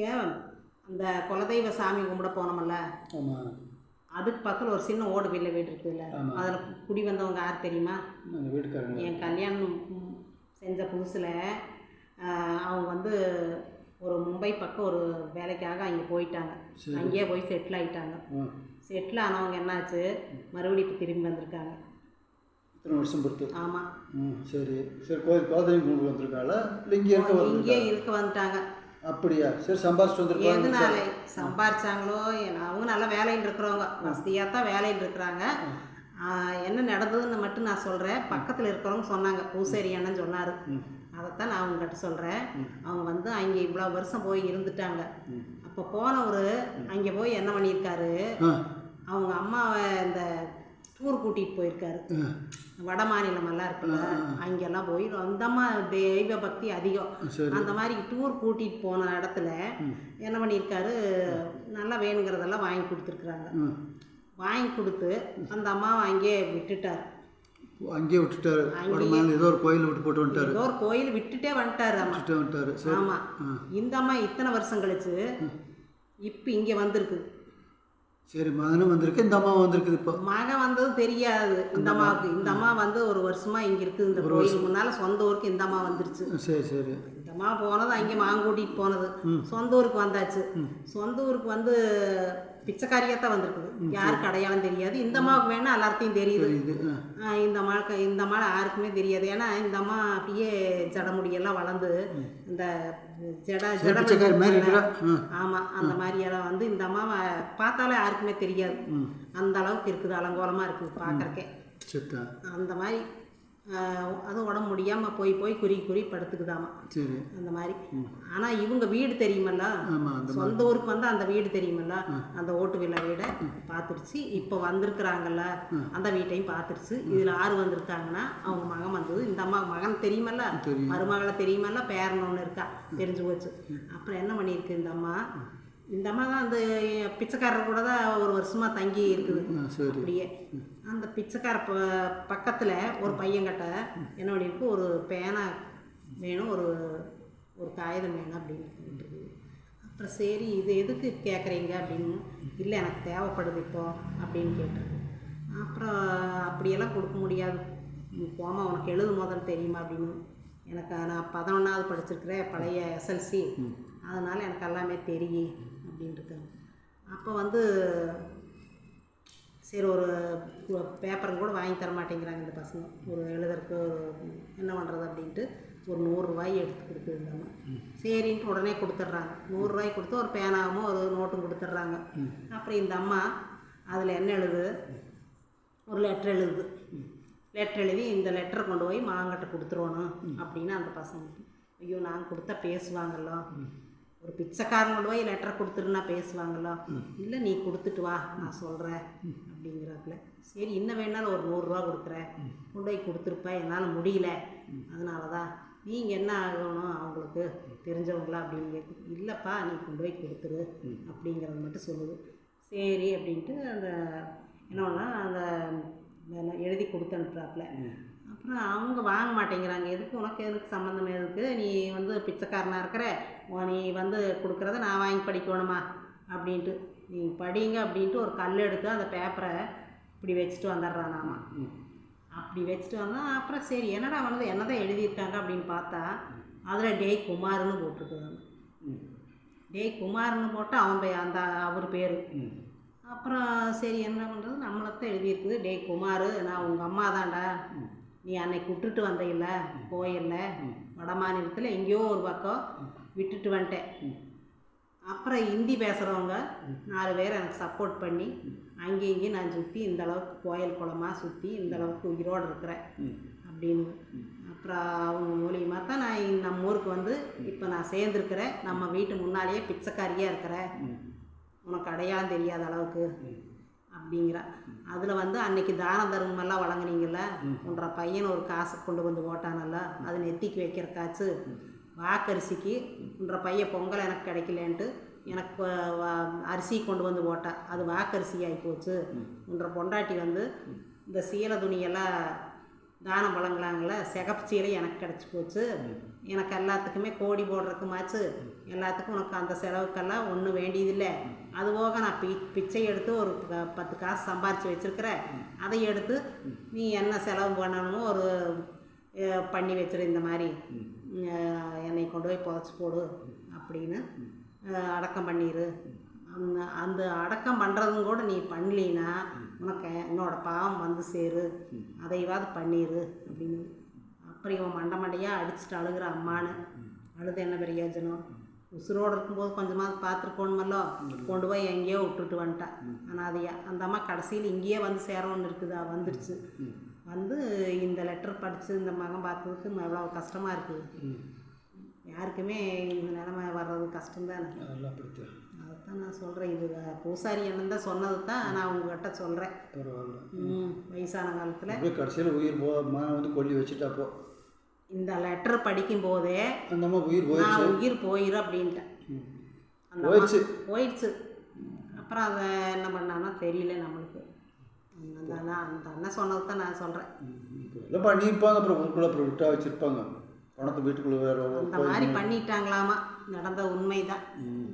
இங்கே அந்த குலதெய்வ சாமி கும்பிட போனோம்ல? ஆமாம் அதுக்கு பக்கத்தில் ஒரு சின்ன ஓடு வில்ல வீடு இருக்குதுல்ல. அதில் குடி வந்தவங்க யார் தெரியுமா? என் கல்யாணம் செஞ்ச புதுசில் அவங்க வந்து ஒரு மும்பை பக்கம் ஒரு வேலைக்காக அங்கே போயிட்டாங்க. அங்கேயே போய் செட்டில் ஆகிட்டாங்க செட்டில் ஆனவங்க என்னாச்சு? மறுபடியும் இப்போ திரும்பி வந்திருக்காங்க. இத்தனை வருஷம் பொறுத்து. ஆமாம் சரி. சரி கோயில் குலதெய்வம் கும்பிட்டு வந்திருக்காளா? இல்லை இங்கே இருக்க வந்துட்டாங்க. அப்படியா? சரி சம்பாரிச்சு வந்திருக்காங்க எதனால சம்பாரிச்சாங்களோ அவங்க நல்ல வேலையில் இருக்கிறவங்க. வசதியாக தான் வேலையில் இருக்கிறாங்க. என்ன நடந்ததுன்னு மட்டும் நான் சொல்கிறேன் பக்கத்தில் இருக்கிறவங்க சொன்னாங்க. பூசேரி அண்ணன் சொன்னார். அதைத்தான் நான் அவங்ககிட்ட சொல்கிறேன் அவங்க வந்து அங்கே இவ்வளோ வருஷம் போய் இருந்துட்டாங்க. அப்போ போனவர் அங்கே போய் என்ன பண்ணியிருக்காரு? அவங்க அம்மாவை இந்த டூர் கூட்டிகிட்டு போயிருக்காரு. வட மாநிலமெல்லாம் இருக்குல்ல அங்கெல்லாம் போய் அந்த அம்மா தெய்வ பக்தி அதிகம். அந்த மாதிரி டூர் கூட்டிகிட்டு போன இடத்துல என்ன பண்ணியிருக்காரு? நல்லா வேணுங்கிறதெல்லாம் வாங்கி கொடுத்துருக்குறாங்க. வாங்கி கொடுத்து அந்த அம்மாவை அங்கேயே விட்டுட்டார். அங்கேயே விட்டுட்டாரு. வட மேலே ஏதோ ஒரு கோயில் விட்டு போட்டு வந்துட்டாரு. ஏதோ ஒரு கோயில் விட்டுட்டே வந்துட்டாரு அம்மா. விட்டுட்டு வந்துட்டாரு. ஆமாம் இந்த அம்மா இத்தனை வருஷம் கழிச்சு இப்போ இங்கே வந்திருக்கு. சரி மகனும் வந்திருக்கு இந்த அம்மாவும் வந்திருக்குது இப்போ. மகன் வந்தது தெரியாது. இந்த அம்மாவுக்கு இந்த அம்மா வந்து ஒரு வருஷமா இங்கே இருக்குது. இந்த கோயில் முன்னால் சொந்த ஊருக்கு இந்த அம்மா வந்துருச்சு. சரி சரி. இந்த அம்மா போனது அங்கே மாங்க கூட்டிகிட்டு போனது. சொந்த ஊருக்கு வந்தாச்சு. சொந்த ஊருக்கு வந்து பிச்சைக்காரியாக தான் வந்திருக்குது யாருக்கு அடையாளம் தெரியாது. இந்த அம்மாவுக்கு வேணா எல்லாத்தையும் தெரியுது. இந்த அம்மாவுக்கு இந்த அம்மா யாருக்குமே தெரியாது. ஏன்னா இந்த அம்மா அப்படியே ஜடமுடியெல்லாம் வளர்ந்து இந்த ஜட ஜட ஆமாம் அந்த மாதிரி எல்லாம் வந்து இந்த அம்மாவை பார்த்தாலே யாருக்குமே தெரியாது. அந்த அளவுக்கு இருக்குது அலங்கோலமாக இருக்குது பார்க்கறக்கே. அந்த மாதிரி அதுவும் உடம்பு முடியாமல் போய் போய் குறி குறி படுத்துக்குதாமா. சரி. அந்த மாதிரி. ஆனால் இவங்க வீடு தெரியுமல்ல? சொந்த ஊருக்கு வந்து அந்த வீடு தெரியுமல்ல? அந்த ஓட்டு வில்லா வீடை பார்த்துருச்சு. இப்போ வந்திருக்கிறாங்கல்ல அந்த வீட்டையும் பார்த்துருச்சு. இதில் யார் வந்திருக்காங்கன்னா அவங்க மகன் வந்தது. இந்த அம்மா மகன் தெரியுமல்ல? தெரியும். மருமகளை தெரியுமல்ல? பேரன் ஒன்று இருக்கா? தெரிஞ்சு போச்சு. அப்புறம் என்ன பண்ணியிருக்கு இந்த அம்மா? இந்த அம்மா தான் அந்த பிச்சைக்காரர் கூட தான் ஒரு வருஷமாக தங்கி இருக்குது. அப்படியே. அந்த பிச்சைக்கார ப பக்கத்தில் ஒரு பையன்கிட்ட என்ன பண்ணியிருக்கு ஒரு பேனா வேணும் ஒரு ஒரு காகிதம் வேணும் அப்படின்னு சொல்லிட்டு அப்புறம் சரி இது எதுக்கு கேட்குறீங்க அப்படின்னு? இல்லை எனக்கு தேவைப்படுது இப்போ அப்படின்னு கேட்டது அப்புறம் அப்படியெல்லாம் கொடுக்க முடியாது. போமா உனக்கு எழுது முதல் தெரியுமா அப்படின்னு? எனக்கு நான் பதினொன்றாவது படிச்சிருக்கிறேன் பழைய எஸ்எல்சி அதனால் எனக்கு எல்லாமே தெரியும். அப்படின்ட்டு. அப்போ வந்து சரி ஒரு பேப்பரும் கூட வாங்கி தர மாட்டேங்கிறாங்க இந்த பசங்க. ஒரு எழுதுறதுக்கு ஒரு என்ன பண்ணுறது அப்படின்ட்டு ஒரு நூறுரூவாய் எடுத்து கொடுத்துருந்தாங்க சரின்ட்டு உடனே கொடுத்துட்றாங்க. நூறுரூவாய் கொடுத்து ஒரு பேனாவும் ஒரு நோட்டும் கொடுத்துட்றாங்க. அப்புறம் இந்த அம்மா அதில் என்ன எழுது? ஒரு லெட்டர் எழுதுது லெட்டர் எழுதி இந்த லெட்டரை கொண்டு போய் மாங்கிட்ட கொடுத்துருவணும் அப்படின்னு அந்த பசங்க. ஐயோ நான் கொடுத்தா பேசுவாங்கல்ல. ஒரு பிச்சைக்காரன் கொண்டு போய் லெட்டரை கொடுத்துருன்னா பேசுவாங்கல்ல இல்லை நீ கொடுத்துட்டு வா நான் சொல்கிறேன் அப்படிங்கிறாப்புல. சரி இன்னும் வேணாலும் ஒரு நூறுரூவா கொடுக்குறேன் கொண்டு போய் கொடுத்துருப்பா என்னால் முடியல. அதனால தான் நீங்கள் என்ன ஆகணும் அவங்களுக்கு தெரிஞ்சவங்களா? அப்படின்னு கேட்கு இல்லைப்பா நீ கொண்டு போய் கொடுத்துரு அப்படிங்கிறது மட்டும் சொல்லுது. சரி அப்படின்ட்டு அந்த என்ன பண்ணா அந்த என்ன எழுதி கொடுத்து அனுப்புறாப்புல. அப்புறம் அவங்க வாங்க மாட்டேங்கிறாங்க. எதுக்கு? உனக்கு எதுக்கு சம்மந்தம் எதுக்கு? நீ வந்து பிச்சைக்காரனாக இருக்கிற? நீ வந்து கொடுக்குறத நான் வாங்கி படிக்கணுமா? அப்படின்ட்டு. நீ படிங்க அப்படின்ட்டு ஒரு கல் எடுத்து அந்த பேப்பரை இப்படி வச்சுட்டு வந்துடுறான் நாம அப்படி வச்சுட்டு வந்தால் அப்புறம் சரி என்னடா வந்து என்னதான் எழுதியிருக்காங்க அப்படின்னு பார்த்தா அதில் டே குமார்னு போட்டிருக்குறாங்க ம். டேய் குமார்னு போட்டு அவன் பே அந்த அவர் பேர். அப்புறம் சரி என்ன பண்ணுறது நம்மளத்தான் எழுதியிருக்குது. டேய் குமார் நான் உங்கள் அம்மா தான்டா நீ அன்னைக்கு விட்டுட்டு வந்தையில்ல கோயிலில் வட மாநிலத்தில் எங்கேயோ ஒரு பக்கம் விட்டுட்டு வந்துட்டேன். அப்புறம் ஹிந்தி பேசுகிறவங்க நாலு பேர் எனக்கு சப்போர்ட் பண்ணி அங்கேயும் இங்கேயும் நான் சுற்றி இந்த அளவுக்கு கோயில் குளமாக சுற்றி இந்த அளவுக்கு உயிரோடு இருக்கிறேன் அப்படின்னு. அப்புறம் அவங்க மூலியமாக தான் நான் நம்ம ஊருக்கு வந்து இப்போ நான் சேர்ந்துருக்கிறேன். நம்ம வீட்டு முன்னாலேயே பிச்சைக்காரியாக இருக்கிறேன். உனக்கு அடையாளம் தெரியாத அளவுக்கு. அப்படிங்கிறா. அதில் வந்து அன்னைக்கு தான தர்மமெல்லாம் வழங்குனீங்கல்ல? உன்ற பையன் ஒரு காசு கொண்டு வந்து போட்டானல்ல அது நெத்திக்கு வைக்கிற வாக்கரிசிக்கு உன்ற பையன் பொங்கல் எனக்கு கிடைக்கலன்ட்டு எனக்கு அரிசி கொண்டு வந்து போட்டா அது வாக்கரிசி ஆகி போச்சு உன்ற பொண்டாட்டி வந்து இந்த சீலை துணியெல்லாம் தானம் பழங்களாங்கள சிகப்பு சீலை எனக்கு கிடச்சி போச்சு. எனக்கு எல்லாத்துக்குமே கோடி போடுறதுக்குமாச்சு. எல்லாத்துக்கும் உனக்கு அந்த செலவுக்கெல்லாம் ஒன்றும் வேண்டியதில்லை. அது போக நான் பி பிச்சை எடுத்து ஒரு பத்து காசு சம்பாரித்து வச்சுருக்கிறேன். அதை எடுத்து நீ என்ன செலவு பண்ணணுமோ ஒரு பண்ணி வச்சிரு இந்த மாதிரி. என்னை கொண்டு போய் புதைச்சி போடு அப்படின்னு அடக்கம் பண்ணிடு அந்த அந்த அடக்கம் பண்ணுறதும் கூட நீ பண்ணலினா உனக்கு என்னோட பாவம் வந்து சேரு. அதையாவது பண்ணிடு அப்படின்னு. அப்புறம் இவன் மண்டை மண்டையாக அடிச்சுட்டு அழுகிற அம்மானு அழுது என்ன பிரயோஜனம் உசுரோடு இருக்கும்போது கொஞ்சமாவது பார்த்துருக்கோணுமல்லோ கொண்டு போய் எங்கேயோ விட்டுட்டு வந்துட்டான். அனாதையா அந்த அம்மா கடைசியில் இங்கேயே வந்து சேரணும்னு இருக்குதா. வந்துடுச்சு வந்து இந்த லெட்டர் படித்து இந்த மகன் பார்த்ததுக்கு எவ்வளோ கஷ்டமாக இருக்குது யாருக்குமே இந்த நிலமை வர்றது கஷ்டம்தானே? நான் சொல்கிறேன் இது பூசாரி அண்ணன் தான் சொன்னது தான் நான் உங்ககிட்ட சொல்கிறேன் பரவாயில்ல. ம் வயசான காலத்தில். கடைசியில் உயிர் போ வந்து கொல்லி வச்சுட்டாப்போ இந்த லெட்டர் படிக்கும் போதே அந்த அம்மா உயிர் போயிடுச்சு நான் உயிர் போயிரு அப்படின்ட்டேன். போயிடுச்சு. போயிடுச்சு அப்புறம் அதை என்ன பண்ணான்னா தெரியல நம்மளுக்கு. அந்த அண்ணா அந்த அண்ணன் சொன்னது தான் நான் சொல்கிறேன் எல்லாம் பண்ணியிருப்பாங்க. அப்புறம் ஊருக்குள்ளே அப்புறம் விட்டா வச்சுருப்பாங்க. பணத்தை வீட்டுக்குள்ளே வேறு அந்த மாதிரி பண்ணிட்டாங்களாமா. நடந்த உண்மைதான். ம்.